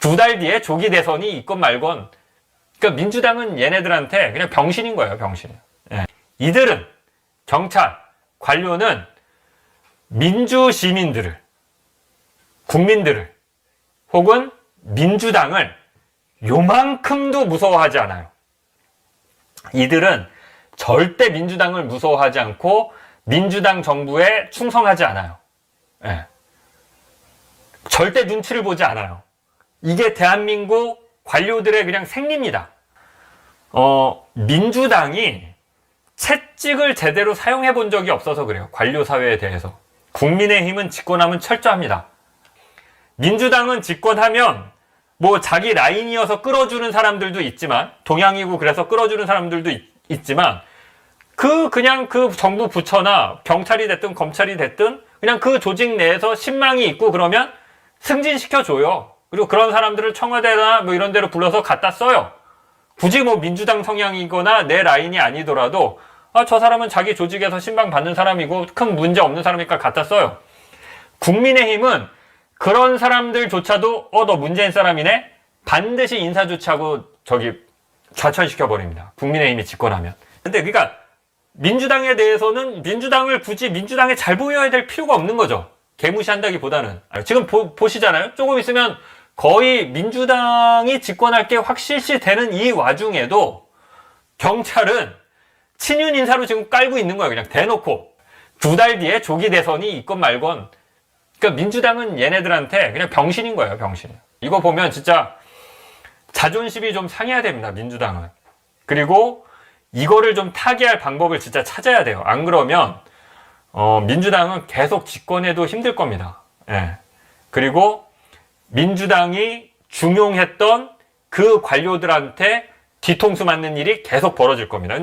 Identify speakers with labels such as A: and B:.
A: 두 달 뒤에 조기 대선이 있건 말건 그러니까 민주당은 얘네들한테 그냥 병신인 거예요, 병신. 예. 이들은 경찰, 관료는 민주 시민들을 국민들을 혹은 민주당을 요만큼도 무서워하지 않아요. 이들은 절대 민주당을 무서워하지 않고 민주당 정부에 충성하지 않아요. 예. 절대 눈치를 보지 않아요. 이게 대한민국 관료들의 그냥 생리입니다. 어, 민주당이 채찍을 제대로 사용해 본 적이 없어서 그래요. 관료 사회에 대해서. 국민의힘은 집권하면 철저합니다. 민주당은 집권하면 뭐 자기 라인이어서 끌어주는 사람들도 있지만 동양이고 그래서 끌어주는 사람들도 있, 지만그 그냥 그 정부 부처나 경찰이 됐든 검찰이 됐든 그냥 그 조직 내에서 신망이 있고 그러면 승진시켜 줘요. 그리고 그런 사람들을 청와대나 뭐 이런 데로 불러서 갖다 써요. 굳이 뭐 민주당 성향이거나 내 라인이 아니더라도 아, 저 사람은 자기 조직에서 신방 받는 사람이고 큰 문제 없는 사람이니까 갖다 써요. 국민의힘은 그런 사람들조차도 어 너 문재인 사람이네 반드시 인사 조치하고 저기 좌천시켜 버립니다. 국민의힘이 집권하면. 근데 그러니까 민주당에 대해서는 민주당을 굳이 민주당에 잘 보여야 될 필요가 없는 거죠. 개무시한다기보다는 지금 보, 보시잖아요. 조금 있으면 거의 민주당이 집권할 게 확실시 되는 이 와중에도 경찰은 친윤 인사로 지금 깔고 있는 거예요. 그냥 대놓고 두 달 뒤에 조기 대선이 있건 말건 그러니까 민주당은 얘네들한테 그냥 병신인 거예요. 병신. 이거 보면 진짜 자존심이 좀 상해야 됩니다. 민주당은. 그리고 이거를 좀 타개할 방법을 진짜 찾아야 돼요. 안 그러면 어, 민주당은 계속 집권해도 힘들 겁니다. 예. 그리고 민주당이 중용했던 그 관료들한테 뒤통수 맞는 일이 계속 벌어질 겁니다.